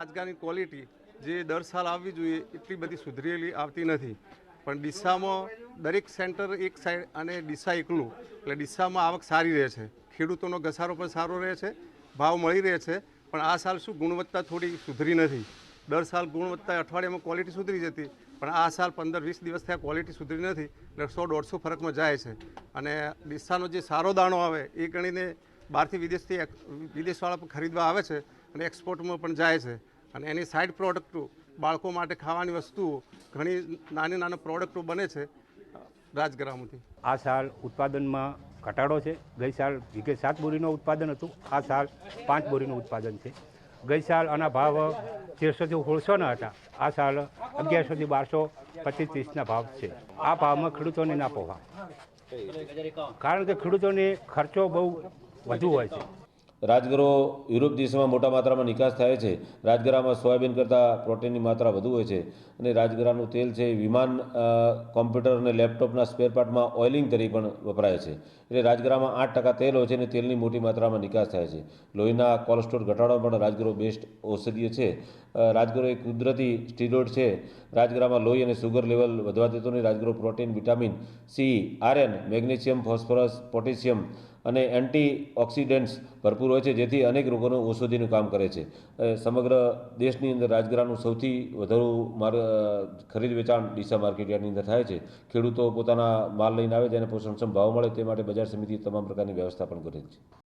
આજકાલની ક્વોલિટી જે દર સાલ આવવી જોઈએ એટલી બધી સુધરેલી આવતી નથી. પણ ડીસામાં દરેક સેન્ટર એક સાઈડ અને ડીસા એકલું એટલે ડીસામાં આવક સારી રહે છે. ખેડૂતોનો ઘસારો પણ સારો રહે છે. ભાવ મળી રહે છે. પણ આ સાલ શું ગુણવત્તા થોડી સુધરી નથી. દર સાલ ગુણવત્તા અઠવાડિયામાં ક્વોલિટી સુધરી જતી. પણ આ સાલ પંદર વીસ દિવસ થયા ક્વોલિટી સુધરી નથી. એટલે સો દોઢસો ફરકમાં જાય છે. અને ડીસાનો જે સારો દાણો આવે, એ ગણીને બહારથી વિદેશથી વિદેશવાળા ખરીદવા આવે છે. અને એક્સપોર્ટમાં પણ જાય છે. અને એની સાઈડ પ્રોડક્ટો બાળકો માટે ખાવાની વસ્તુઓ ઘણી નાની નાની પ્રોડક્ટો બને છે રાજગ્રામથી. આ સાલ ઉત્પાદનમાં ઘટાડો છે. ગઈ સાલ વીઘે સાત બોરીનું ઉત્પાદન હતું. આ સાલ પાંચ બોરીનું ઉત્પાદન છે. ગઈ સાલ આના ભાવ તેરસોથી સોળસોના હતા. આ સાલ અગિયારસોથી બારસો પચીસ ત્રીસના ભાવ છે. આ ભાવમાં ખેડૂતોને ના પોહા કારણ કે ખેડૂતોને ખર્ચો બહુ વધુ હોય છે. રાજગરો યુરોપ દેશમાં મોટા માત્રામાં નિકાસ થાય છે. રાજગરામાં સોયાબીન કરતાં પ્રોટીનની માત્રા વધુ હોય છે અને રાજગરાનું તેલ છે એ વિમાન કોમ્પ્યુટર અને લેપટોપના સ્પેર પાર્ટમાં ઓઇલિંગ તરીકે પણ વપરાય છે. એટલે રાજગરામાં આઠ ટકા તેલ હોય છે અને તેલની મોટી માત્રામાં નિકાસ થાય છે. લોહીના કોલેસ્ટ્રોલ ઘટાડવા પણ રાજગરો બેસ્ટ ઔષધીય છે. રાજગરો એક કુદરતી સ્ટીરોઇડ છે. રાજગરામાં લોહી અને સુગર લેવલ વધવા દેતો નહીં રાજગરો protein vitamin C iron magnesium phosphorus potassium અને એન્ટી ઓક્સિડન્ટ્સ ભરપૂર હોય છે, જેથી અનેક રોગોનું ઔષધિનું કામ કરે છે. સમગ્ર દેશની અંદર રાજગરાનું સૌથી વધુ માર ખરીદ વેચાણ ડીસા માર્કેટયાર્ડની અંદર થાય છે. ખેડૂતો પોતાના માલ લઈને આવે અને પોષણક્ષમ ભાવ મળે, તે માટે બજાર સમિતિ તમામ પ્રકારની વ્યવસ્થા પણ કરે છે.